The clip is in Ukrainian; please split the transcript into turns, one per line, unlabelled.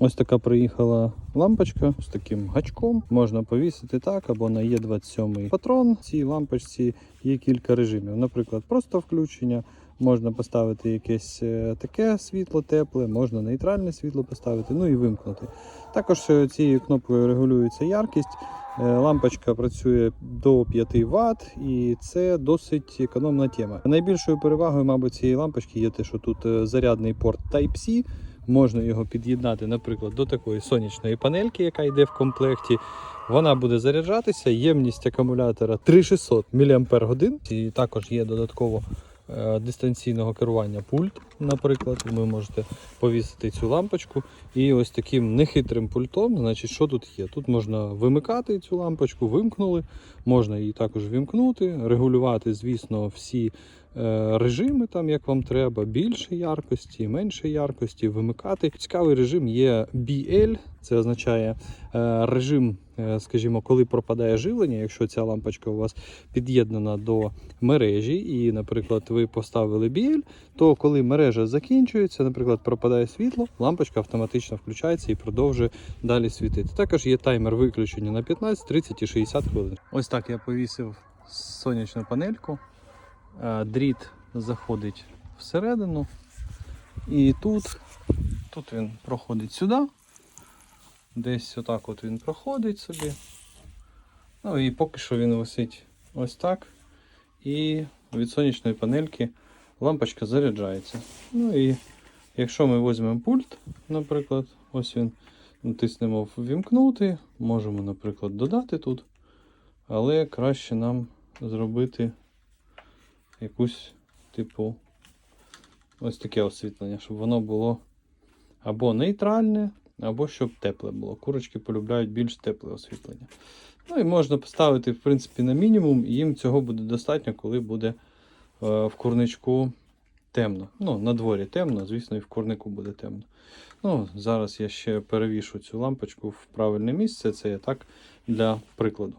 Ось така приїхала лампочка з таким гачком. Можна повісити так, або на Е27 патрон. В цій лампочці є кілька режимів. Наприклад, просто включення. Можна поставити якесь е, таке світло тепле, можна нейтральне світло поставити, ну і вимкнути. Також е, цією кнопкою регулюється яркість. Е, Лампочка працює до 5 Вт, і це досить економна тема. Найбільшою перевагою, мабуть, цієї лампочки є те, що тут е, зарядний порт Type-C. Можна його під'єднати, наприклад, до такої сонячної панельки, яка йде в комплекті. Вона буде заряджатися. Ємність акумулятора 3600 мАч. І також є додатково е, дистанційного керування пульт. Наприклад, ви можете повісити цю лампочку. І ось таким нехитрим пультом, значить, що тут є? Тут можна вимикати цю лампочку, вимкнули, можна її також вімкнути, регулювати, звісно, всі е, режими, там, як вам треба, більше яркості, менше яркості, вимикати. Цікавий режим є BL, це означає е, режим, е, скажімо, коли пропадає живлення, якщо ця лампочка у вас під'єднана до мережі, і, наприклад, ви поставили BL, то коли мережа закінчується, наприклад, пропадає світло, лампочка автоматично включається і продовжує далі світити. Також є таймер виключення на 15, 30 і 60 хвилин. Ось так я повісив сонячну панельку. Е, Дріт заходить всередину. І тут, тут він проходить сюди. Десь отак от він проходить собі. Ну і поки що він висить ось так. І від сонячної панельки лампочка заряджається. Ну і якщо ми візьмемо пульт, наприклад, ось він, натиснемо ввімкнути, можемо, наприклад, додати тут. Але краще нам зробити якусь, типу, ось таке освітлення, щоб воно було або нейтральне, або щоб тепле було. Курочки полюбляють більш тепле освітлення. Ну і можна поставити, в принципі, на мінімум, і їм цього буде достатньо, коли буде в курничку темно. Ну, на дворі темно, звісно, і в курнику буде темно. Ну, зараз я ще перевішу цю лампочку в правильне місце. Це я так для прикладу.